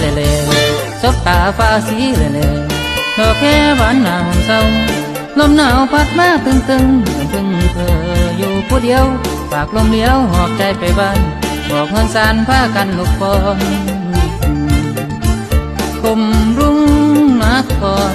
เลยเลยสบตาฟ้าสีเลยเลยดอกแค่หวานหนาวเศร้าลมหนาวพัดมาตึงตึงตึงเธออยู่ผู้เดียวฝากลมเลี้ยวหอบใจไปบ้านบอกฮอนสานพากันลุกฟองกมรุ่งนักก่อน